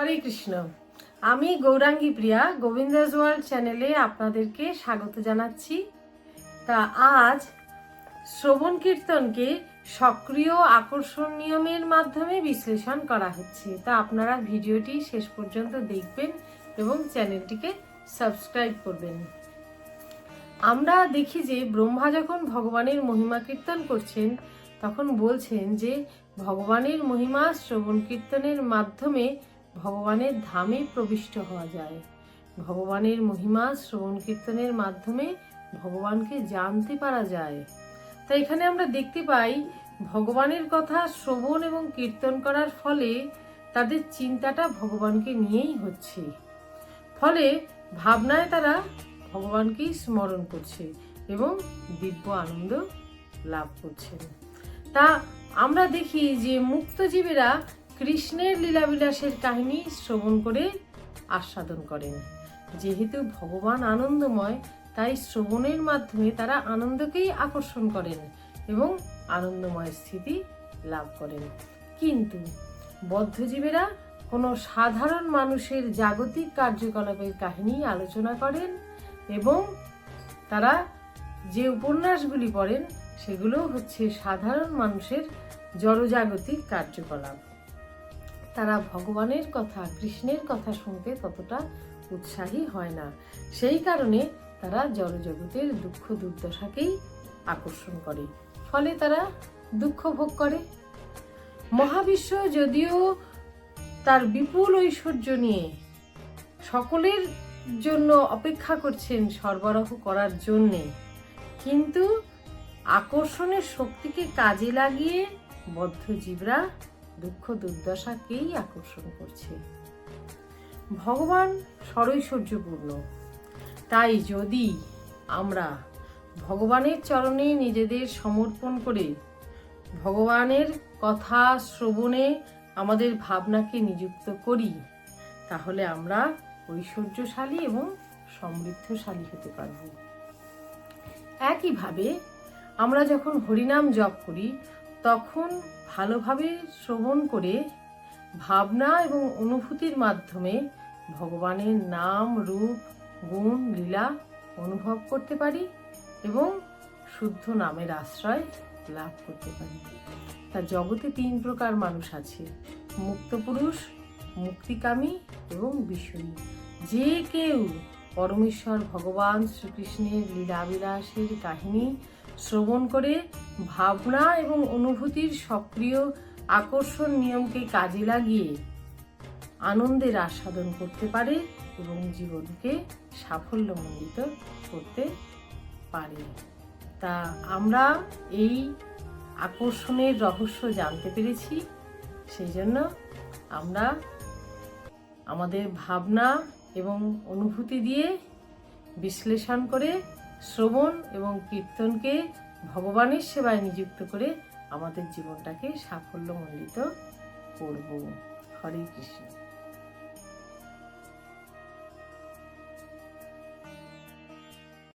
হরে কৃষ্ণ। আমি গৌরাঙ্গী প্রিয়া গোবিন্দাস ওয়ার্ল্ড চ্যানেলে আপনাদেরকে স্বাগত জানাচ্ছি। তা আজ শ্রবণ কীর্তনকে সক্রিয় আকর্ষণ নিয়মের মাধ্যমে বিশ্লেষণ করা হচ্ছে। তা আপনারা ভিডিওটি শেষ পর্যন্ত দেখবেন এবং চ্যানেলটিকে সাবস্ক্রাইব করবেন। আমরা দেখি যে ব্রহ্মা যখন ভগবানের মহিমা কীর্তন করছেন, তখন বলছেন যে ভগবানের মহিমা শ্রবণ কীর্তনের মাধ্যমে ভগবানের ধামে প্রবিষ্ট হওয়া যায়। ভগবানের মহিমা শ্রবণ কীর্তনের মাধ্যমে ভগবানকে জানতে পারা যায়। তাই এখানে আমরা দেখতে পাই, ভগবানের কথা শ্রবণ এবং কীর্তন করার ফলে তাদের চিন্তাটা ভগবানকে নিয়েই হচ্ছে। ফলে ভাবনায় তারা ভগবানকেই স্মরণ করছে এবং দিব্য আনন্দ লাভ করছেন। তা আমরা দেখি যে মুক্তজীবীরা কৃষ্ণের লীলাবিলাসের কাহিনী শ্রবণ করে আস্বাদন করেন। যেহেতু ভগবান আনন্দময়, তাই শ্রবণের মাধ্যমে তারা আনন্দকেই আকর্ষণ করেন এবং আনন্দময় স্থিতি লাভ করেন। কিন্তু বদ্ধজীবীরা কোনো সাধারণ মানুষের জাগতিক কার্যকলাপের কাহিনী আলোচনা করেন এবং তারা যে উপন্যাসগুলি পড়েন, সেগুলো হচ্ছে সাধারণ মানুষের জড়জাগতিক কার্যকলাপ। তারা ভগবানের কথা, কৃষ্ণের কথা শুনতে ততটা উৎসাহী হয় না। সেই কারণে তারা জড়জগতের দুঃখ দুর্দশাকেই আকর্ষণ করে। ফলে তারা দুঃখ ভোগ করে। মহাবিশ্ব যদিও তার বিপুল ঐশ্বর্য নিয়ে সকলের জন্য অপেক্ষা করছেন সরবরাহ করার জন্যে, কিন্তু আকর্ষণের শক্তিকে কাজে লাগিয়ে বদ্ধজীবরা দুঃখ, দুর্দশাকেই আকর্ষণ করছে। ভগবান সরৈশ্বর্যপূর্ণ তাই যদি আমরা ভগবানের চরণে নিজেদের সমর্পণ করে ভগবানের কথা শ্রবণে আমাদের ভাবনাকে নিযুক্ত করি, তাহলে আমরা ঐশ্বর্যশালী এবং সমৃদ্ধশালী হতে পারব। একইভাবে আমরা যখন হরিনাম জপ করি তখন ভালোভাবে শ্রবণ করে ভাবনা এবং অনুভূতির মাধ্যমে ভগবানের নাম, রূপ, গুণ, লীলা অনুভব করতে পারি এবং শুদ্ধ নামের আশ্রয় লাভ করতে পারি। তা জগতে তিন প্রকার মানুষ আছে, মুক্ত পুরুষ, মুক্তিকামী এবং বিষয়ী যে কেউ পরমেশ্বর, ভগবান, শ্রীকৃষ্ণের লীলাবিলাসের কাহিনী শ্রবণ করে ভাবনা এবং অনুভূতির সক্রিয় আকর্ষণ নিয়মকে কাজে লাগিয়ে আনন্দের আস্বাদন করতে পারে এবং জীবনকে সাফল্যমণ্ডিত করতে পারে। তা আমরা এই আকর্ষণের রহস্য জানতে পেরেছি, সেই জন্য আমরা আমাদের ভাবনা এবং অনুভূতি দিয়ে বিশ্লেষণ করে শ্রবণ এবং কীর্তনকে ভগবানের সেবায় নিযুক্ত করে আমাদের জীবনটাকে সাফল্যমণ্ডিত করব। হরে কৃষ্ণ।